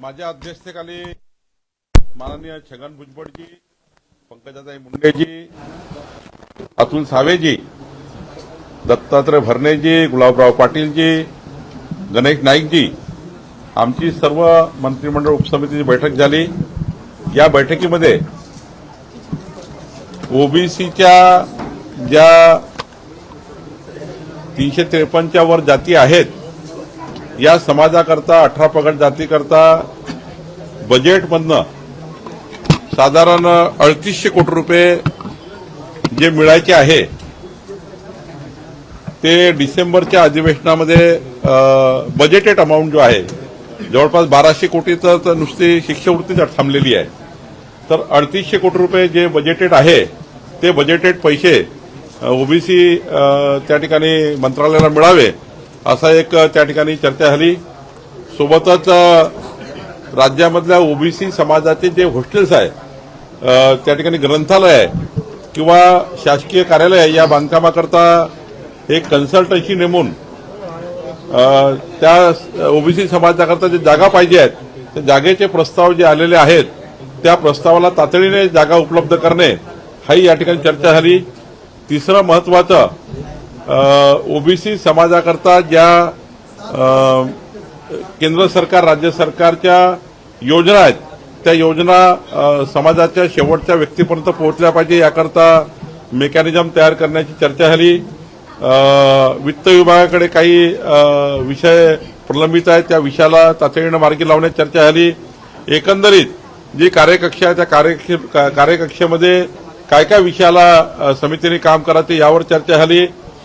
माझ्या अध्यक्षतेखाली माननीय छगन भुजबळजी पंकजाताई मुंडेजी अतुल सावेजी दत्तात्रय भरणेजी गुलाबराव पाटीलजी गणेश नाईकजी आमची सर्व मंत्रिमंडळ उपसमितीची बैठक झाली. या बैठकीमध्ये ओबीसीच्या ज्या तीनशे त्रेपन्नच्या वर जाती आहेत या समाजाकरता अठरा पगड जातीकरता बजेटमधनं साधारण अडतीसशे कोटी रुपये जे मिळायचे आहे ते डिसेंबरच्या अधिवेशनामध्ये बजेटेड अमाऊंट जो आहे जवळपास बाराशे कोटीचं तर नुसती शिष्यवृत्ती थांबलेली आहे. तर अडतीसशे कोटी रुपये जे बजेटेड आहे ते बजेटेड पैसे ओबीसी त्या ठिकाणी मंत्रालयाला मिळावे असा एक त्या ठिकाणी चर्चा झाली. सोबतच राज्यामधल्या ओबीसी समाजाचे जे हॉस्टेल्स आहे त्या ठिकाणी ग्रंथालय आहे किंवा शासकीय कार्यालय आहे या बांधकामाकरता एक कन्सल्टन्सी नेमून त्या ओबीसी समाजाकरता जे जागा पाहिजे आहेत त्या जागेचे प्रस्ताव जे आलेले आहेत त्या प्रस्तावाला तातडीने जागा उपलब्ध करणे हाही या ठिकाणी चर्चा झाली. तिसरं महत्वाचं ओबीसी समाजाकरता ज्या केंद्र सरकार राज्य सरकारच्या योजना आहेत त्या योजना समाजाच्या शेवटच्या व्यक्तीपर्यंत पोहोचल्या पाहिजे याकरता मेकॅनिझम तयार करण्याची चर्चा झाली. वित्त विभागाकडे काही विषय प्रलंबित आहेत त्या विषयाला तातडीनं मार्गी लावण्याची चर्चा झाली. एकंदरीत जी कार्यकक्षा आहे त्या कार्यकक्षे- का- कार्यकक्षेमध्ये काय काय विषयाला समितीने काम करायचे यावर चर्चा झाली.